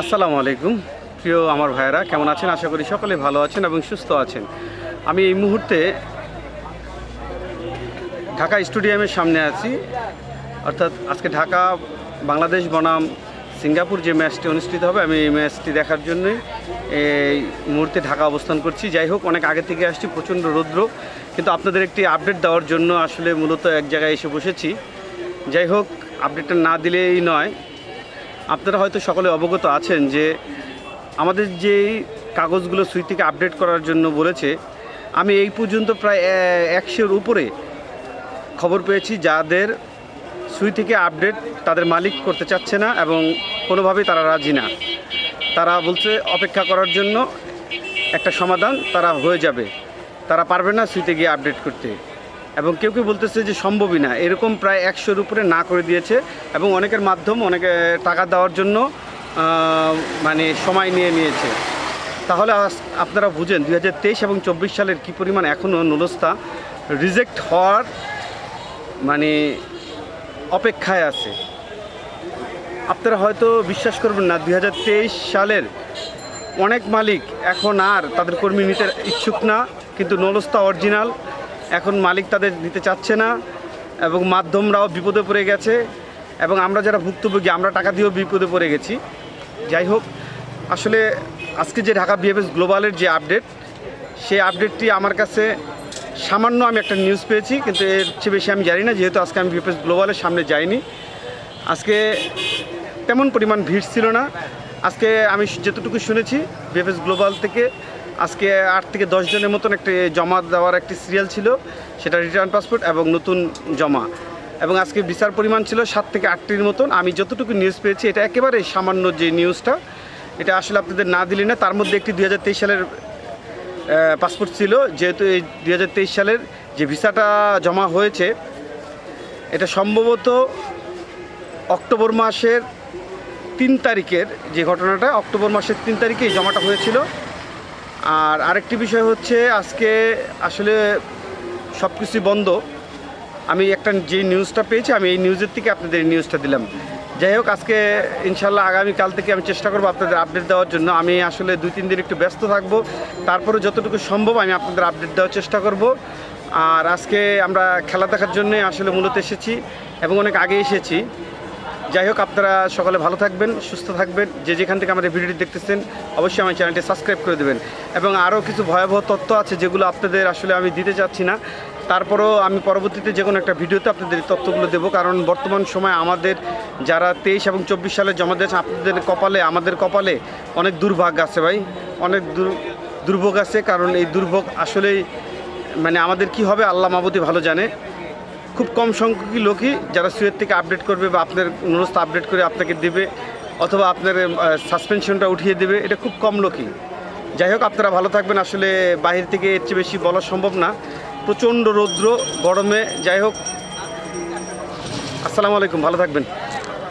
আসসালামু আলাইকুম। প্রিয় আমার ভাইয়েরা, কেমন আছেন? আশা করি সকলে ভালো আছেন এবং সুস্থ আছেন। আমি এই মুহূর্তে ঢাকা স্টেডিয়ামের সামনে আছি। অর্থাৎ আজকে ঢাকা, বাংলাদেশ, বনাম, সিঙ্গাপুর যে ম্যাচটি অনুষ্ঠিত হবে, আমি এই ম্যাচটি দেখার জন্যই এই মুহূর্তে ঢাকা অবস্থান করছি। যাই হোক, অনেক আগে থেকে আসছি, প্রচণ্ড রৌদ্র। কিন্তু আপনাদের একটি আপডেট দেওয়ার জন্য আসলে মূলত এক জায়গায় এসে বসেছি। যাই হোক, আপডেটটা না দিলেই নয়। আপনারা হয়তো সকলে অবগত আছেন যে আমাদের যেই কাগজগুলো সুই থেকে আপডেট করার জন্য বলেছে, আমি এই পর্যন্ত প্রায় একশোর উপরে খবর পেয়েছি যাদের সুই থেকে আপডেট তাদের মালিক করতে চাচ্ছে না এবং কোনোভাবেই তারা রাজি না। তারা বলছে অপেক্ষা করার জন্য একটা সমাধান তারা হয়ে যাবে। তারা পারবে না সুইতে গিয়ে আপডেট করতে। এবং কেউ কেউ বলতেছে যে সম্ভবই না। এরকম প্রায় একশোর উপরে না করে দিয়েছে এবং অনেকের মাধ্যম অনেকে টাকা দেওয়ার জন্য মানে সময় নিয়ে নিয়েছে। তাহলে আপনারা বুঝেন, দুই হাজার তেইশ এবং চব্বিশ সালের কী পরিমাণ এখনও নুলস্তা রিজেক্ট হওয়ার মানে অপেক্ষায় আছে। আপনারা হয়তো বিশ্বাস করবেন না দু হাজার তেইশ সালের অনেক মালিক এখন আর তাদের কর্মী নিতে ইচ্ছুক না, কিন্তু নলস্তা অরিজিনাল। এখন মালিক তাদের নিতে চাচ্ছে না এবং মাধ্যমরাও বিপদে পড়ে গেছে এবং আমরা যারা ভুক্তভোগী, আমরা টাকা দিয়েও বিপদে পড়ে গেছি। যাই হোক, আসলে আজকে যে ঢাকা বিএফএস গ্লোবালের যে আপডেট সেই আপডেটটি আমার কাছে সামান্য আমি একটা নিউজ পেয়েছি, কিন্তু এর চেয়ে বেশি আমি জানি না, যেহেতু আজকে আমি বিএফএস গ্লোবালের সামনে যাইনি। আজকে তেমন পরিমাণ ভিড় ছিল না। আজকে আমি যতটুকু শুনেছি বিএফএস গ্লোবাল থেকে আজকে আট থেকে দশ জনের মতন একটি জমা দেওয়ার একটি সিরিয়াল ছিল, সেটা রিটার্ন পাসপোর্ট এবং নতুন জমা। এবং আজকে বিচার পরিমাণ ছিল সাত থেকে আটটির মতন। আমি যতটুকু নিউজ পেয়েছি, এটা একেবারে সামান্য যে নিউজটা এটা আসলে আপনাদের না দিলে না। তার মধ্যে একটি দু হাজার তেইশ সালের পাসপোর্ট ছিল। যেহেতু এই দু হাজার তেইশ সালের যে ভিসাটা জমা হয়েছে, এটা সম্ভবত অক্টোবর মাসের তিন তারিখের যে ঘটনাটা, অক্টোবর মাসের তিন তারিখে জমাটা হয়েছিল। আর আরেকটি বিষয় হচ্ছে আজকে আসলে সব কিছুই বন্ধ। আমি একটা যে নিউজটা পেয়েছি, আমি এই নিউজের থেকে আপনাদের এই নিউজটা দিলাম। যাই হোক, আজকে ইনশাল্লাহ আগামীকাল থেকে আমি চেষ্টা করব আপনাদের আপডেট দেওয়ার জন্য। আমি আসলে দুই, তিন দিন একটু ব্যস্ত থাকব। তারপরে যতটুকু সম্ভব আমি আপনাদের আপডেট দেওয়ার চেষ্টা করব। আর আজকে আমরা খেলা দেখার জন্যই আসলে মূলত এসেছি এবং অনেক আগে এসেছি। যাই হোক, আপনারা সকালে ভালো থাকবেন, সুস্থ থাকবেন। যে যেখান থেকে আমাদের ভিডিওটি দেখতেছেন, অবশ্যই আমার চ্যানেলটি সাবস্ক্রাইব করে দেবেন। এবং আরও কিছু ভয়াবহ তথ্য আছে যেগুলো আপনাদের আসলে আমি দিতে চাচ্ছি না। তারপরেও আমি পরবর্তীতে যে কোনো একটা ভিডিওতে আপনাদের তথ্যগুলো দেবো। কারণ বর্তমান সময় আমাদের যারা তেইশ এবং চব্বিশ সালে জমা দিয়েছে, আপনাদের কপালে, আমাদের কপালে অনেক দুর্ভাগ্য আছে ভাই। অনেক দুর, দুর্ভোগ আছে। কারণ এই দুর্ভোগ আসলেই মানে আমাদের কি হবে, আল্লাহ মাবুদি ভালো জানে। খুব কম সংখ্যকই লোকই যারা সুয়ের থেকে আপডেট করবে বা আপনার অনুরোধটা আপডেট করে আপনাকে দেবে অথবা আপনার সাসপেনশনটা উঠিয়ে দেবে, এটা খুব কম লোকই। যাই হোক, আপনারা ভালো থাকবেন। আসলে বাহির থেকে এর চেয়ে বেশি বলা সম্ভব না। প্রচণ্ড রৌদ্র, গরমে। যাই হোক, আসসালামু আলাইকুম। ভালো থাকবেন।